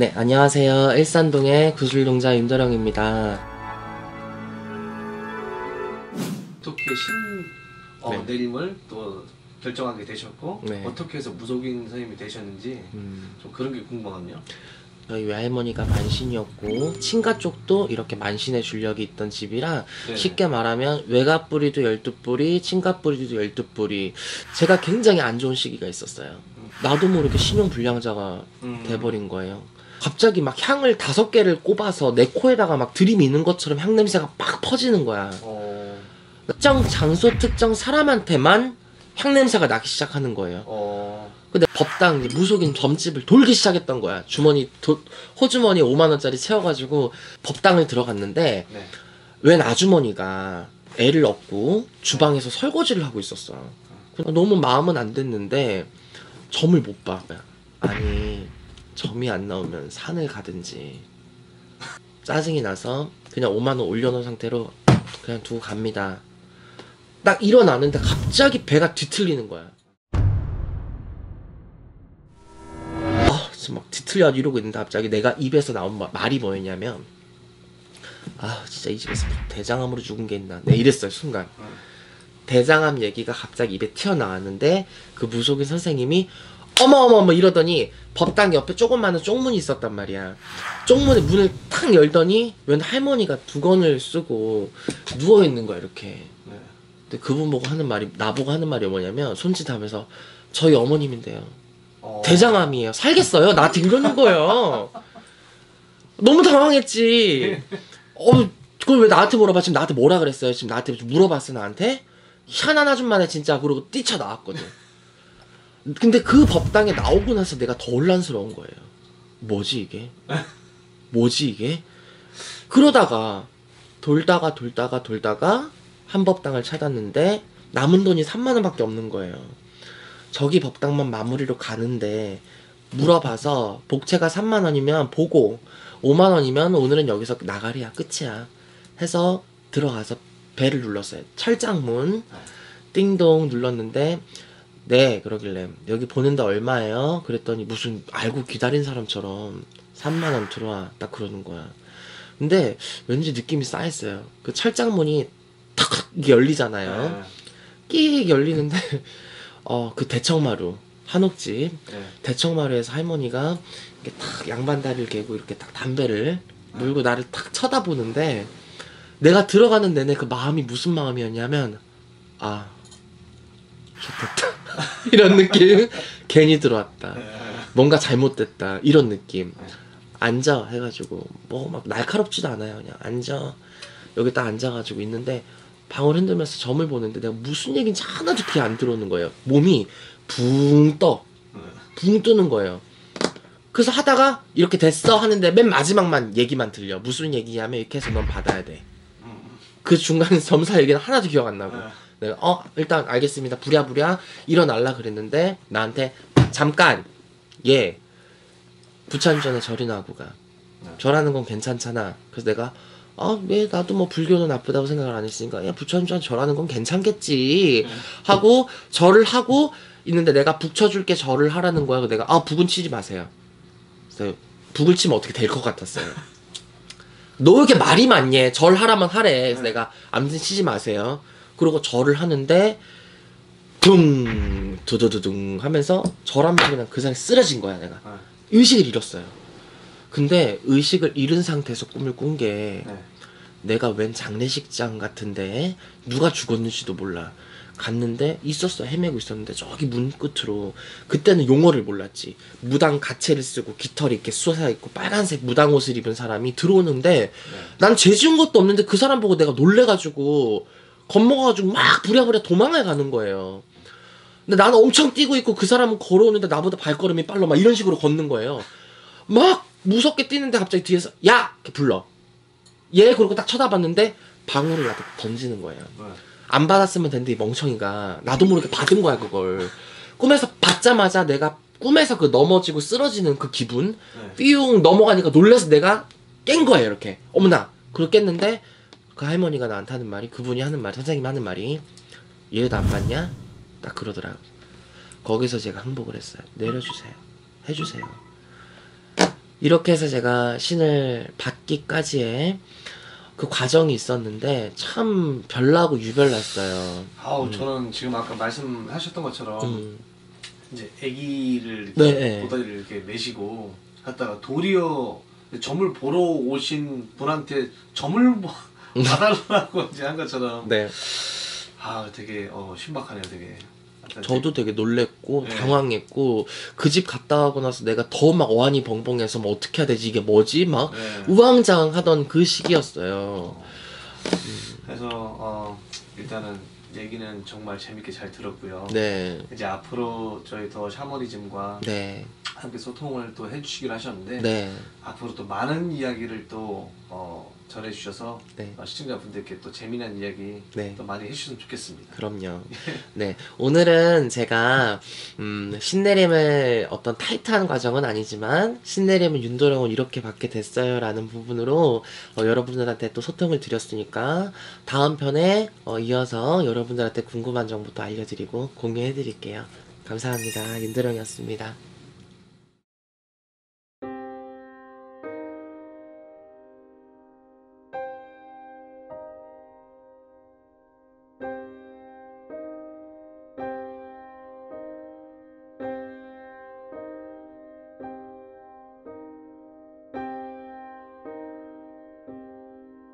네, 안녕하세요. 일산동의 구슬동자 윤도령입니다. 어떻게 신 어, 네. 내림을 또 결정하게 되셨고 네. 어떻게 해서 무속인 선생님이 되셨는지 음, 좀 그런 게 궁금하네요. 저희 외할머니가 만신이었고 친가 쪽도 이렇게 만신의 줄력이 있던 집이라 네. 쉽게 말하면 외가 뿌리도 12뿌리, 친가 뿌리도 12뿌리 제가 굉장히 안 좋은 시기가 있었어요. 나도 모르게 신용 불량자가 음. 돼버린 거예요. 갑자기 막 향을 다섯 개를 꼽아서 내 코에다가 막 들이미는 것처럼 향 냄새가 막 퍼지는 거야. 어, 특정 장소, 특정 사람한테만 향 냄새가 나기 시작하는 거예요. 어, 근데 법당 무속인 점집을 돌기 시작했던 거야. 주머니 도- 호주머니 5만 원짜리 채워가지고 법당을 들어갔는데 네. 웬 아주머니가 애를 얻고 주방에서 설거지를 하고 있었어. 너무 마음은 안 됐는데 점을 못 봐. 아니 점이 안 나오면 산을 가든지 짜증이 나서 그냥 5만 원 올려놓은 상태로 그냥 두고 갑니다. 딱 일어나는데 갑자기 배가 뒤틀리는 거야. 아, 지금 막 뒤틀려 이러고 있는데 갑자기 내가 입에서 나온 마- 말이 뭐였냐면 아 진짜 이 집에서 대장암으로 죽은 게 있나 내 이랬어요 순간 음. 대장암 얘기가 갑자기 입에 튀어나왔는데 그 무속인 선생님이 어머 어머 어머 이러더니 법당 옆에 조그마한 쪽문이 있었단 말이야 쪽문에 문을 탁 열더니 웬 할머니가 두건을 쓰고 누워 있는 거야 이렇게 네. 근데 그분 보고 하는 말이 나보고 하는 말이 뭐냐면 손짓하면서 저희 어머님인데요 어, 대장암이에요. 살겠어요? 나한테 이러는 거예요. 너무 당황했지. 어, 그걸 왜 나한테 물어봐? 지금 나한테 뭐라 그랬어요? 지금 나한테 물어봤어, 나한테? 희한한 아줌마네, 진짜. 그러고 뛰쳐 나왔거든. 근데 그 법당에 나오고 나서 내가 더 혼란스러운 거예요. 뭐지, 이게? 뭐지, 이게? 그러다가, 돌다가, 돌다가, 돌다가, 한 법당을 찾았는데, 남은 돈이 3만 원 밖에 없는 거예요. 저기 법당만 마무리로 가는데 물어봐서 복채가 3만 원이면 보고 5만 원이면 오늘은 여기서 나가리야 끝이야 해서 들어가서 배를 눌렀어요 철장문 띵동 눌렀는데 네 그러길래. 여기 보는데 얼마예요? 그랬더니 무슨 알고 기다린 사람처럼 3만 원 들어와. 딱 그러는 거야. 근데 왠지 느낌이 싸했어요. 그 철장문이 탁 열리잖아요. 네. 끼익 열리는데 어 그 대청마루 한옥집. 네. 대청마루에서 할머니가 이렇게 탁 양반다리를 개고 이렇게 딱 담배를 물고 나를 탁 쳐다보는데 내가 들어가는 내내 그 마음이 무슨 마음이었냐면 아 좋겠다 이런 느낌? 괜히 들어왔다. 뭔가 잘못됐다. 이런 느낌. 앉아 해가지고 뭐 막 날카롭지도 않아요 그냥. 앉아. 여기 딱 앉아가지고 있는데 방을 흔들면서 점을 보는데 내가 무슨 얘기인지 하나도 귀에 안 들어오는 거예요. 몸이 붕 떠. 붕 뜨는 거예요. 그래서 하다가 이렇게 됐어 하는데 맨 마지막만 얘기만 들려. 무슨 얘기냐면 이렇게 해서 넌 받아야 돼. 그 중간에 점사 얘기는 하나도 기억 안 나고. 네. 내가 어 일단 알겠습니다. 부랴부랴 일어날라 그랬는데 나한테 잠깐 얘 부처님 전에 절이나 하고 가. 네. 절하는 건 괜찮잖아. 그래서 내가 아왜 나도 뭐 불교는 나쁘다고 생각을 안 했으니까 야 부처님 전에 절하는 건 괜찮겠지. 하고 절을 하고 있는데 내가 북 쳐줄게 절을 하라는 거야. 그래서 내가 아 북은 치지 마세요. 그래서 북을 치면 어떻게 될 것 같았어요. 너 왜 이렇게 말이 많니? 절하라면 하래. 그래서 내가 아무튼 치지 마세요 그러고 절을 하는데 둥 두두두둥 하면서 절하면서 그냥 그 자리에 쓰러진 거야 내가. 네. 의식을 잃었어요. 근데 의식을 잃은 상태에서 꿈을 꾼게 네. 내가 웬 장례식장 같은데 누가 죽었는지도 몰라. 갔는데 있었어 헤매고 있었는데 저기 문 끝으로. 그때는 용어를 몰랐지. 무당 가채를 쓰고 깃털이 이렇게 솟아 있고 빨간색 무당 옷을 입은 사람이 들어오는데 난죄 지은 것도 없는데 그 사람 보고 내가 놀래가지고 겁먹어가지고 막 부랴부랴 도망을 가는 거예요. 근데 나는 엄청 뛰고 있고 그 사람은 걸어오는데 나보다 발걸음이 빨라 막 이런 식으로 걷는 거예요. 막 무섭게 뛰는데 갑자기 뒤에서 야! 이렇게 불러. 얘 그러고 딱 쳐다봤는데 방울을 나한테 던지는 거예요. 네. 안 받았으면 되는데 이 멍청이가 나도 모르게 받은 거야 그걸. 꿈에서 받자마자 내가 꿈에서 그 넘어지고 쓰러지는 그 기분? 네. 삐용 넘어가니까 놀라서 내가 깬 거예요 이렇게. 어머나 그걸 깼는데 그 할머니가 나한테 하는 말이 그분이 하는 말 선생님이 하는 말이 얘도 안 받냐? 딱 그러더라고 거기서 제가 항복을 했어요 내려주세요 해주세요 이렇게 해서 제가 신을 받기까지의 그 과정이 있었는데 참 별나고 유별났어요. 아우 저는 지금 아까 말씀하셨던 것처럼 음. 이제 아기를 이렇게 네, 네. 보다리를 이렇게 메시고 갔다가 도리어 점을 보러 오신 분한테 점을 뭐 봐달라고 이제 한 것처럼 네. 아 되게 어 신박하네요 되게 저도 되게 놀랬고 네. 당황했고 그 집 갔다 오고 나서 내가 더 막 어안이 벙벙해서 뭐 어떻게 해야 되지 이게 뭐지 막 네. 우왕좌왕하던 그 시기였어요. 그래서 어 일단은 얘기는 정말 재밌게 잘 들었고요 네, 이제 앞으로 저희 더 샤머니즘과 네, 함께 소통을 또 해주시기로 하셨는데 네, 앞으로 또 많은 이야기를 또 어, 전해주셔서 네. 어, 시청자분들께 또 재미난 이야기 네. 또 많이 해주셨으면 좋겠습니다. 그럼요. 네, 오늘은 제가 음, 신내림을 어떤 타이트한 과정은 아니지만 신내림은 윤도령을 이렇게 받게 됐어요라는 부분으로 어, 여러분들한테 또 소통을 드렸으니까 다음 편에 어, 이어서 여러분들한테 궁금한 정보도 알려드리고 공유해드릴게요. 감사합니다. 윤도령이었습니다.